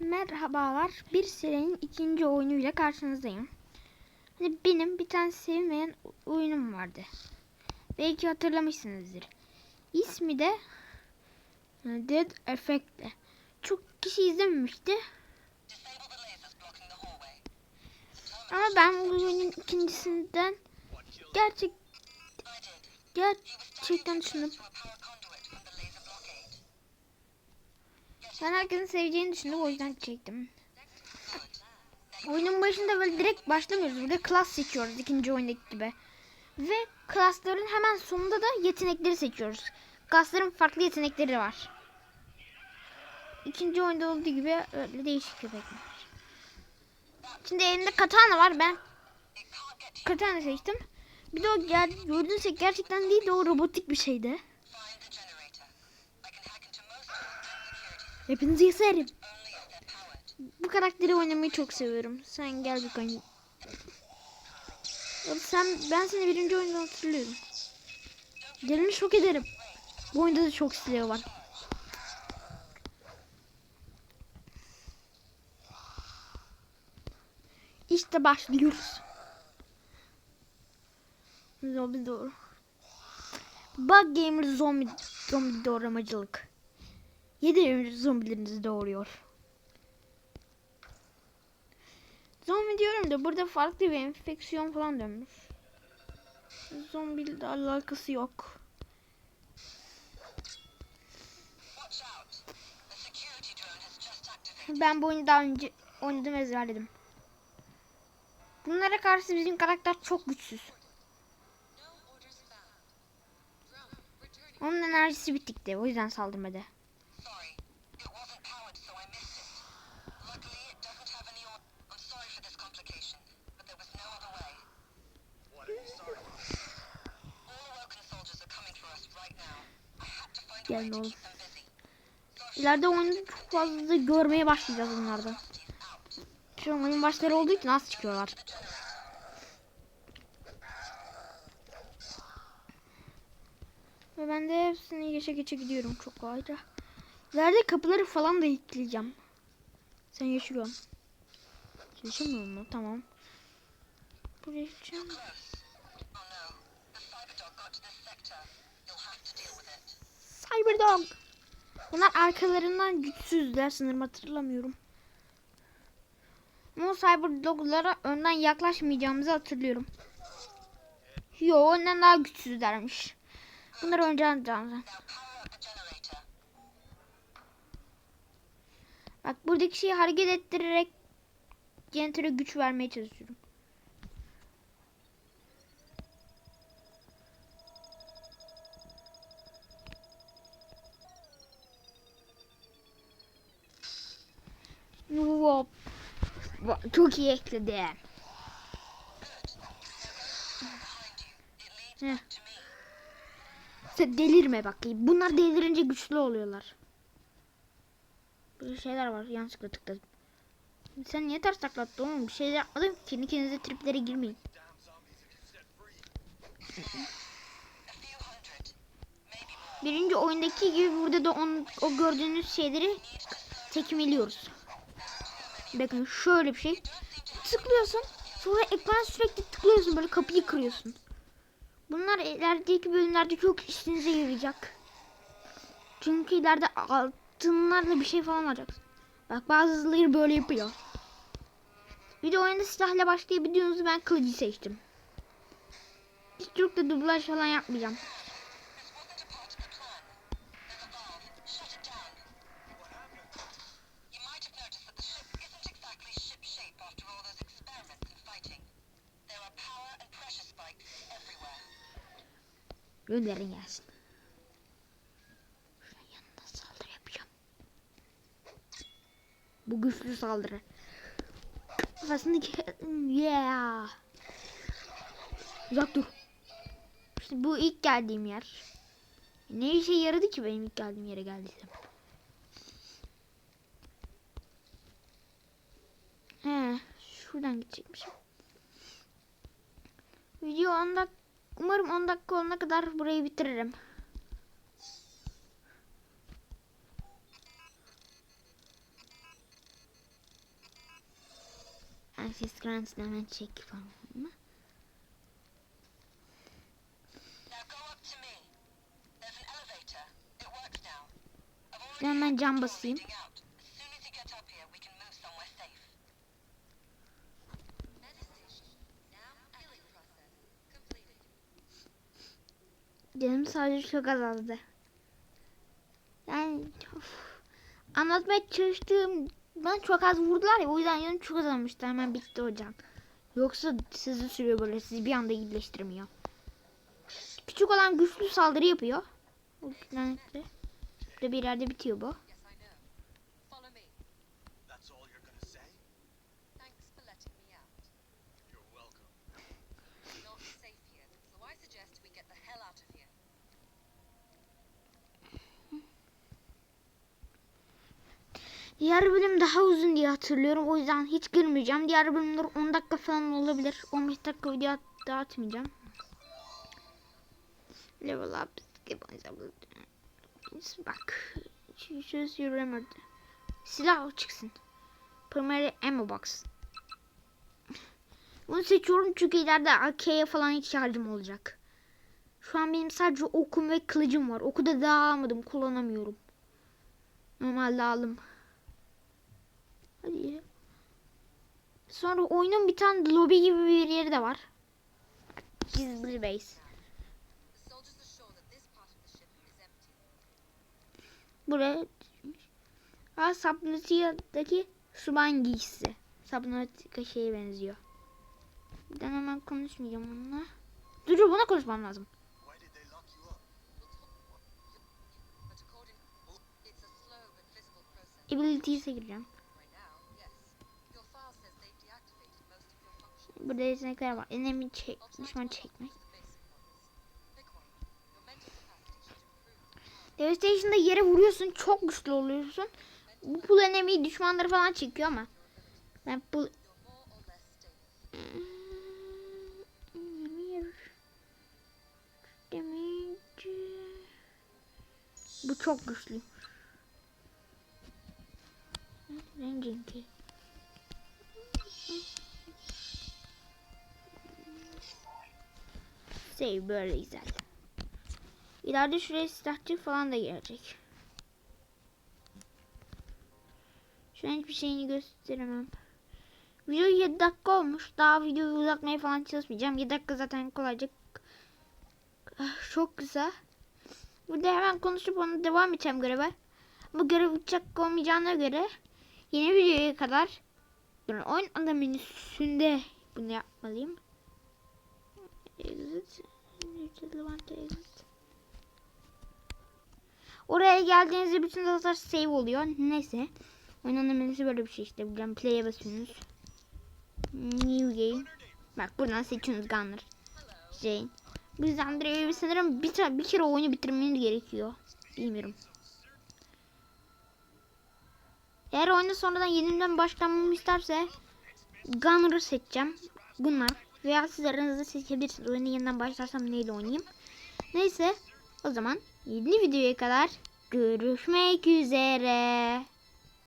Merhabalar. Bir serinin ikinci oyunuyla karşınızdayım. Hani benim bir tane sevmeyen oyunum vardı. Belki hatırlamışsınızdır. İsmi de e, Dead Effect'ti. Çok kişi izlememişti. Ama ben bu oyunun ikincisinden gerçek gerçekten düşündüm. Ben herkesin seveceğini düşündüm o yüzden çektim. Oyunun başında böyle direkt başlamıyoruz. Burada klas seçiyoruz ikinci oyundaki gibi. Ve klasların hemen sonunda da yetenekleri seçiyoruz. Klasların farklı yetenekleri var. İkinci oyunda olduğu gibi öyle değişik köpekler. Şimdi elimde katana var ben. Katana seçtim. Bir de o gördüğünüz gerçekten değil de o robotik bir şeydi. Hepinizi keserim. Bu karakteri oynamayı çok seviyorum. Sen gel bakayım. Oğlum sen ben seni birinci oyundan hatırlıyorum. Gelini şok ederim. Bu oyunda da çok silah var. İşte başlıyoruz. Zombi doğru. Bug Gamer zombi, zombi doğramacılık. Yedi zombilerinizi doğuruyor. Zombi diyorum da burada farklı bir enfeksiyon falan dönmüş. Zombiyle alakası yok. Ben bu oyunu daha önce oynadım ezberledim. Bunlara karşı bizim karakter çok güçsüz. Onun enerjisi bittikti. O yüzden saldırmadı. Had to find a Gel way to oğlum. İleride oyunu çok fazla görmeye başlayacağız onlardan. Şu an oyun başları olduğu için az çıkıyorlar. Ve ben de hepsini geçe geçe gidiyorum çok kolayca. İleride kapıları falan da ekleyeceğim. Sen yaşıyorsun. Yaşamıyor mu? Tamam. Buraya gideceğim. Cyberdog. Bunlar arkalarından güçsüzler sanırım hatırlamıyorum. Ama Cyberdog'lara önden yaklaşmayacağımızı hatırlıyorum. Yo önden daha güçsüzlermiş. Bunları önce generator. Bak buradaki şeyi hareket ettirerek Generator'a güç vermeye çalışıyorum. Hop. Çok iyi ekledi. Behind you. It leads Heh. Sen delirme bakayım. Bunlar delirince güçlü oluyorlar. Böyle şeyler var. Yanlışlıkla tıkladım. Sen niye ters taklattın oğlum? Bir şey yapmadım. Kendi kendinize triplere girmeyin. Birinci oyundaki gibi burada da on, o gördüğünüz şeyleri tekmeliyoruz. Bakın şöyle bir şey. Tıklıyorsun. Sonra ekrana sürekli tıklıyorsun. Böyle kapıyı kırıyorsun. Bunlar ilerideki bölümlerde çok işinize yarayacak. Çünkü ileride altınlarla bir şey falan alacaksın. Bak bazıları böyle yapıyor. Bir de oyunda silahla başlayabiliyorsunuz. Ben kılıcı seçtim. Hiç da dublaj falan yapmayacağım. Gönderin gelsin. Şunun yanına saldırı yapacağım. Bu güçlü saldırı. Kafasındaki... Yeah. Uzak dur. İşte bu ilk geldiğim yer. Ne işe yaradı ki benim ilk geldiğim yere geldiysem. He, şuradan gidecekmişim. Video 10 dak Umarım 10 dakika olana kadar burayı bitiririm. Access Grants hemen çek falan mı? Hemen cam basayım. Canım sadece çok azaldı. Yani of. anlatmaya çalıştığım ben çok az vurdular ya o yüzden yanım çok azalmıştı hemen bitti hocam. Yoksa sizi sürüyor böyle sizi bir anda iyileştirmiyor. Küçük olan güçlü saldırı yapıyor. Burada bir yerde bitiyor bu. Diğer bölüm daha uzun diye hatırlıyorum. O yüzden hiç girmeyeceğim. Diğer bölümler 10 dakika falan olabilir. 15 dakika video dağıtmayacağım. Level up. Bak. Söz yürümedi. Silah çıksın. Primary ammo box. Bunu seçiyorum çünkü ileride AK'ye falan ihtiyacım olacak. Şu an benim sadece okum ve kılıcım var. Oku da daha almadım. Kullanamıyorum. Normalde aldım. Hadi. Sonra oyunun bir tane lobi gibi bir yeri de var. Gizli base. Buraya Aa, Subnautia'daki suban giysisi. Subnautica şeye benziyor. Ben hemen konuşmayacağım onunla. Dur buna konuşmam lazım. Why did Burada yetenekler var. Enemy çek, düşman çekmek. Devastation'da yere vuruyorsun. Çok güçlü oluyorsun. Bu pull enemy düşmanları falan çekiyor ama. Ben. Damage. Bu çok güçlü. Ranging Şey böyle güzel. İleride şuraya silahçı falan da gelecek. Şu an hiçbir şeyini gösteremem. Video 7 dakika olmuş. Daha videoyu uzatmaya falan çalışmayacağım. 7 dakika zaten kolayca. Ah, Çok kısa. Burada hemen konuşup onu devam edeceğim göreve. Bu görev uçak olmayacağına göre yeni videoya kadar yani oyun ana menüsünde bunu yapmalıyım. Exit. Exit. Oraya geldiğinizde bütün datalar save oluyor. Neyse. Menüsü böyle bir şey işte. Buradan play'e basıyorsunuz. New game. Bak buradan seçiyorsunuz Gunner. Jane. Bu yüzden direkt sanırım bir, bir kere oyunu bitirmeniz gerekiyor. Bilmiyorum. Eğer oyunu sonradan yeniden başlamamı isterse Gunner'ı seçeceğim. Gunnar. Veya siz aranızda seçebilirsiniz. Oyunu yeniden başlarsam neyle oynayayım. Neyse. O zaman yeni videoya kadar görüşmek üzere.